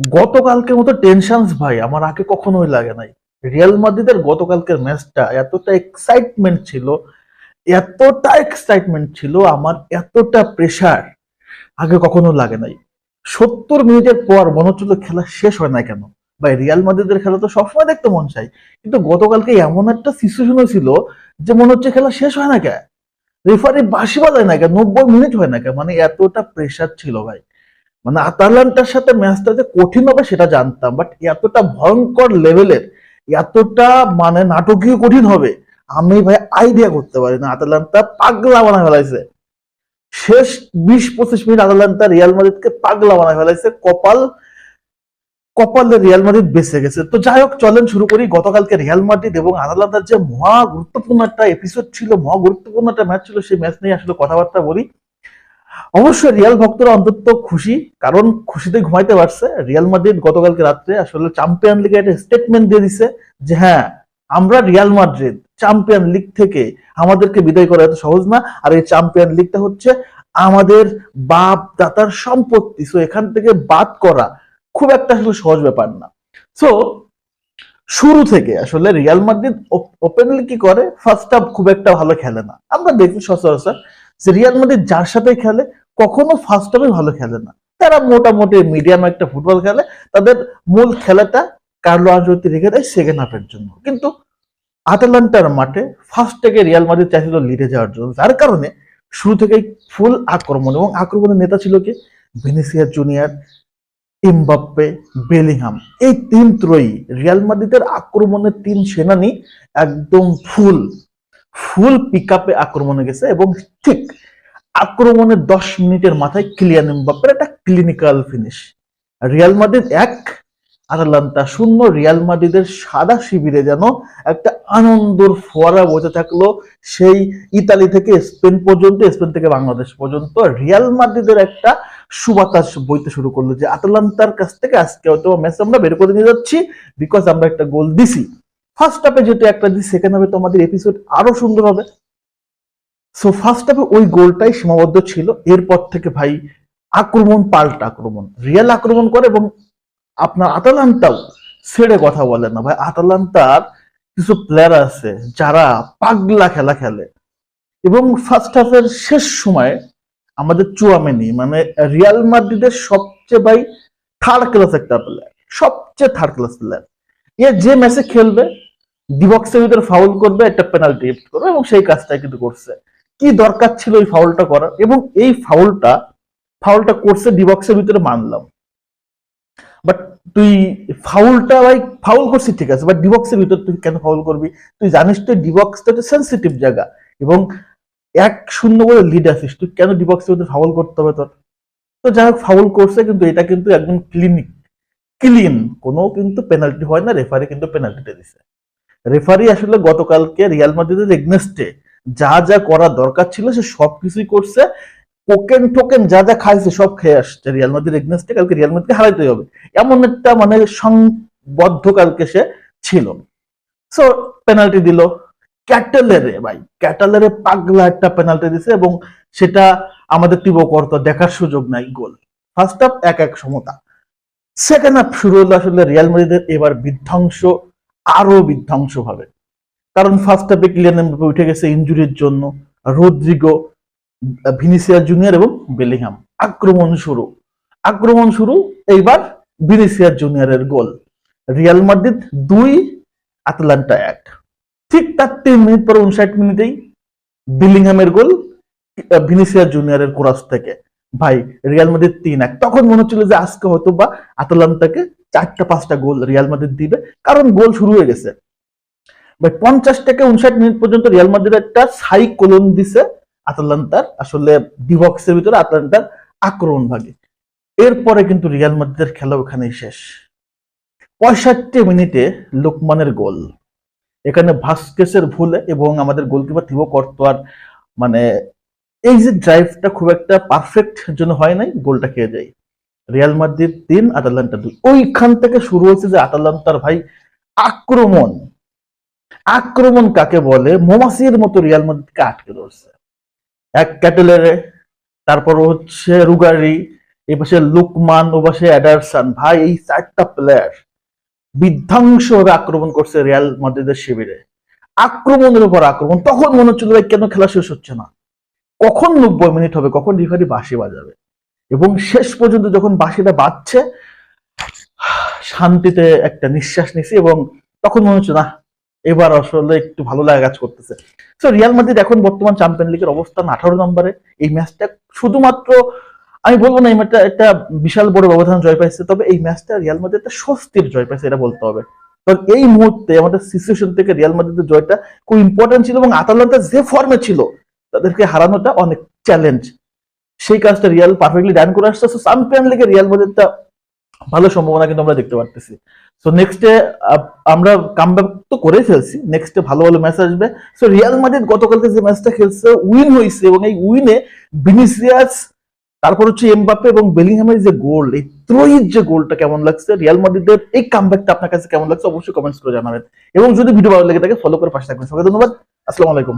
গতকালকের মতো টেনশনস ভাই, আমার আগে কখনোই লাগে নাই। রিয়াল মাদ্রিদের গতকালকের ম্যাচটা এতটা এক্সাইটমেন্ট ছিল, এতটা এক্সাইটমেন্ট ছিল, আমার এতটা প্রেশার আগে কখনো লাগে নাই। সত্তর মিনিটের পর মনে হচ্ছিল খেলা শেষ হয় না কেন? ভাই রিয়াল মাদ্রিদের খেলা তো সবসময় দেখতে মন চাই কিন্তু গতকালকে এমন একটা সিচুয়েশন ছিল যে মনে হচ্ছে খেলা শেষ হয় না কে? রেফারি বাসি বাজায় না কে? নব্বই মিনিট হয় না কে? মানে এতটা প্রেসার ছিল ভাই। মানে আতালান্টার সাথে ম্যাচটা যে কঠিন হবে সেটা জানতাম বাট এতটা ভয়ঙ্কর লেভেলের এতটা মানে নাটকীয় কঠিন হবে, আমি ভাই আইডিয়া করতে পারি না আতালান্তা পাগলা বানায় ফেলাইছে। শেষ বিশ পঁচিশ মিনিট আতালান্তা রিয়াল মাদ্রিদকে পাগলা বানায় ফেলাইছে। কপাল, কপালে রিয়াল মাদ্রিদ বেঁচে গেছে। তো যাই হোক, চলেন শুরু করি। গতকালকে রিয়াল মাদ্রিদ এবং আতালান্তার যে মহা গুরুত্বপূর্ণ একটা এপিসোড ছিল, মহা গুরুত্বপূর্ণ একটা ম্যাচ ছিল, সেই ম্যাচ নিয়ে আসলে কথাবার্তা বলি। অবশ্যই রিয়াল ভক্তরা অন্তত খুশি, কারণ খুশিতে ঘুমাইতে পারছে। রিয়াল মাদ্রিদ গতকালকে রাত্রে আসলে চ্যাম্পিয়ন লিগে একটা স্টেটমেন্ট দিয়ে দিছে যে হ্যাঁ আমরা রিয়াল মাদ্রিদ চ্যাম্পিয়ন লিগ থেকে আমাদেরকে বিদায় করা এত সহজ না। আর এই চ্যাম্পিয়ন লিগটা হচ্ছে আমাদের বাপ দাতার সম্পত্তি। সো এখান থেকে বাদ করা খুব একটা আসলে সহজ ব্যাপার না। সো শুরু থেকে আসলে রিয়াল মাদ্রিদ ওপেনলি কি করে? ফার্স্ট হাফ খুব একটা ভালো খেলে না। আমরা দেখি সচরাচর যে রিয়াল মাদ্রিদ যার সাথে খেলে, কখনো ফার্স্ট হাফে ভালো খেলে না। তারা মোটামুটি মিডিয়াম একটা ফুটবল খেলে। তাদের মূল খেলাটা কার্লো আনচলতি রেখে দেয় সেকেন্ড হাফের জন্য। কিন্তু আটালান্টার মাঠে ফার্স্ট থেকে রিয়াল মাদ্রিদ চাইছিল লিডে যাওয়ার জন্য। যার কারণে শুরু থেকেই ফুল আক্রমণ এবং আক্রমণের নেতা ছিল কি? ভিনিসিয়া জুনিয়র ইমবাপ্পে বেলিংহাম এই তিন ত্রয়ী রিয়াল মাদ্রিদের আক্রমণের তিন সেনানি একদম ফুল ফুল পিক আপে আক্রমণে গেছে এবং ঠিক আক্রমণের দশ মিনিটের মাথায় ক্লিয়ান এমবাপ্পের একটা ক্লিনিক্যাল ফিনিশ রিয়াল মাদ্রিদ এক আটালান্তা শূন্য। রিয়াল মাদ্রিদের সাদা শিবিরে যেন একটা আনন্দর ফোয়ারা বসে থাকল সেই ইতালি থেকে স্পেন পর্যন্ত, স্পেন থেকে বাংলাদেশ পর্যন্ত। রিয়াল মাদ্রিদের একটা সুবাতাস বইতে শুরু করল যে আটালান্তার কাছ থেকে আজকে হয়তো ম্যাচ আমরা বের করে নিয়ে যাচ্ছি বিকজ আমরা একটা গোল দিছি। ফার্স্ট হাফে যেহেতু একটা দিই সেকেন্ড হাফে তোমাদের এপিসোড আরও সুন্দর হবে। সো ফার্স্ট হাফে ওই গোলটাই সীমাবদ্ধ ছিল। এরপর থেকে ভাই আক্রমণ, পাল্টা আক্রমণ রিয়াল আক্রমণ করে এবং আপনার আতালান্তাও ছেড়ে কথা বলে না। ভাই, আতালান্তার কিছু প্লেয়ার আছে যারা পাগলা খেলা খেলে। এবং ফার্স্ট হাফের শেষ সময় আমাদের চুয়ামেনি মানে রিয়াল মাদ্রিদের সবচেয়ে ভাই থার্ড ক্লাস একটা প্লেয়ার সবচেয়ে থার্ড ক্লাস প্লেয়ার এ যে ম্যাচে খেলবে ডিবক্সের ভিতরে ফাউল করবে, একটা পেনাল্টি গিফট করবে এবং সেই কাজটাই কিন্তু করছে। কি দরকার ছিল এই ফাউলটা করার? এবং এই ফাউলটা ফাউলটা করছে ডিবক্সের ভিতরে মানলাম। বাট তুই ফাউলটা ভাই ফাউল করছিস, ঠিক আছে বাট ডিবক্সের ভিতরে তুই কেন ফাউল করবি? তুই জানিস তো ডিবক্সটা একটা সেন্সিটিভ জায়গা এবং এক শূন্য করে লিড আসিস তুই কেন ডিবক্সের ভিতরে ফাউল করতে হবে তোর? তো যাই হোক ফাউল করছে কিন্তু এটা কিন্তু একদম ক্লিনিক ক্লিন কোনো কিন্তু পেনাল্টি হয় না রেফারি কিন্তু পেনাল্টিটা দিছে। রেফারি আসলে গতকালকে রিয়াল মাদ্রিদের এগনেস্টে যা যা করা দরকার ছিল সে সব কিছুই করছে। টোকেন টোকেন যা যা খাইছে সব খেয়ে আসছে রিয়াল মাদ্রিদ এগনেস্টে। কালকে রিয়াল মাদ্রিদকে হারাইতে হবে। এমন একটা মানে সংবদ্ধ কালকে সে ছিল। সো পেনাল্টি দিল। ক্যাটেলারে ভাই, ক্যাটালেরে পাগলা একটা পেনাল্টি দিছে এবং সেটা আমাদের তীব্র করতো দেখার সুযোগ নাই, গোল। ফার্স্ট হাফ এক এক সমতা। সেকেন্ড হাফ শুরু হলো আসলে রিয়াল মাদ্রিদের এবার বিধ্বংস আরও বিধ্বংস হবে। কারণ ফার্স্ট হাফে ক্লিয়ান এমবাপে উঠে গেছে ইনজুরির জন্য। রদ্রিগো ভিনিসিয়া জুনিয়র এবং বেলিংহাম আক্রমণ শুরু। আক্রমণ শুরু এইবার ভিনিসিয়া জুনিয়রের গোল। রিয়াল মাদ্রিদ দুই আটলান্টা এক। ঠিক তার তিন মিনিট পর উনষাট মিনিটেই বিলিংহামের গোল ভিনিসিয়া জুনিয়রের কোরাস থেকে। ভাই রিয়াল মাদ্রিদ তিন এক। তখন মনে হচ্ছিল যে আজকে হয়তো বা আতালান্তাকে চারটা, পাঁচটা গোল রিয়াল মাদ্রিদ দিবে। কারণ গোল শুরু হয়ে গেছে। ভাই, পঞ্চাশ থেকে উনষাট মিনিট পর্যন্ত রিয়াল মাদ্রিদ একটা সাই কোলন দিছে আতালান্তার। আসলে ডিবক্সের ভিতরে আতালান্তার আক্রমণ ভাগে। এরপরে কিন্তু রিয়াল মাদ্রিদের খেলা ওখানেই শেষ। পঁয়ষট্টি মিনিটে লোকমানের গোল। এখানে ভাস্কেসের ভুলে এবং আমাদের গোলকিপার থিবো কর্তোয়ার মানে এই যে ড্রাইভটা খুব একটা পারফেক্ট জন্য হয় নাই, গোলটা খেয়ে যায়। রিয়াল মাদ্রিদ তিন, আটালান্টা দুই। ওইখান থেকে শুরু হয়েছে যে আটালান্তার ভাই আক্রমণ। আক্রমণ কাকে বলে? মোমাসির মতো রিয়াল মাদ্রিদকে আটকে ধরছে। এক ক্যাটেলারে, তারপর হচ্ছে রুগারি এই পাশে লুকমান, ও পাশে অ্যাডারসান। ভাই, এই চারটা প্লেয়ার বিধ্বংসভাবে আক্রমণ করছে রিয়াল মাদ্রিদের শিবিরে। আক্রমণের উপর আক্রমণ। তখন মনে হচ্ছিল ভাই কেন খেলা শেষ হচ্ছে না? কখন নব্বই মিনিট হবে? কখন রিফারি বাঁশি বাজাবে? এবং শেষ পর্যন্ত যখন বাঁশিটা বাজছে, শান্তিতে একটা নিঃশ্বাস নিছি এবং তখন মনে হচ্ছে, না, এবার আসলে একটু ভালো লাগা কাজ করতেছে। তো রিয়াল মাদ্রিদ এখন বর্তমান চ্যাম্পিয়ন লিগের অবস্থান আঠারো নম্বরে। এই ম্যাচটা শুধুমাত্র, আমি বলব না, এই ম্যাচটা একটা বিশাল বড় ব্যবধান জয় পাইছে, তবে এই ম্যাচটা রিয়াল মাদ্রিদ একটা স্বস্তির জয় পাইছে, এটা বলতে হবে। কারণ এই মুহূর্তে আমাদের সিচুয়েশন থেকে রিয়াল মাদ্রিদের জয়টা খুব ইম্পর্টেন্ট ছিল এবং আতালান্তা যে ফর্মে ছিল, তাদেরকে হারানোটা অনেক চ্যালেঞ্জ সেই কাজটা রিয়াল পারফেক্টলি ডান করে আসছে। চ্যাম্পিয়ন লিগে রিয়াল মাদ্রিদটা ভালো সম্ভাবনা কিন্তু আমরা দেখতে পারতেছি। সো নেক্সটে আমরা কামব্যাক তো করেই ফেলছি। নেক্সটে ভালো ভালো ম্যাচ আসবে। সো রিয়াল মাদ্রিদ গতকালকে যে ম্যাচটা খেলছে উইন হয়েছে এবং এই উইনে ভিনিসিয়াস তারপর হচ্ছে এমবাপ্পে এবং বেলিংহামের যে গোল এই ত্রয়ীর যে গোলটা কেমন লাগছে রিয়াল মাদ্রিদের এই কামব্যাকটা আপনার কাছে কেমন লাগছে, অবশ্যই কমেন্টস করে জানাবেন। এবং যদি ভিডিও ভালো লেগে থাকে ফলো করে পাশে থাকবেন। সবাই ধন্যবাদ। আসসালামু আলাইকুম।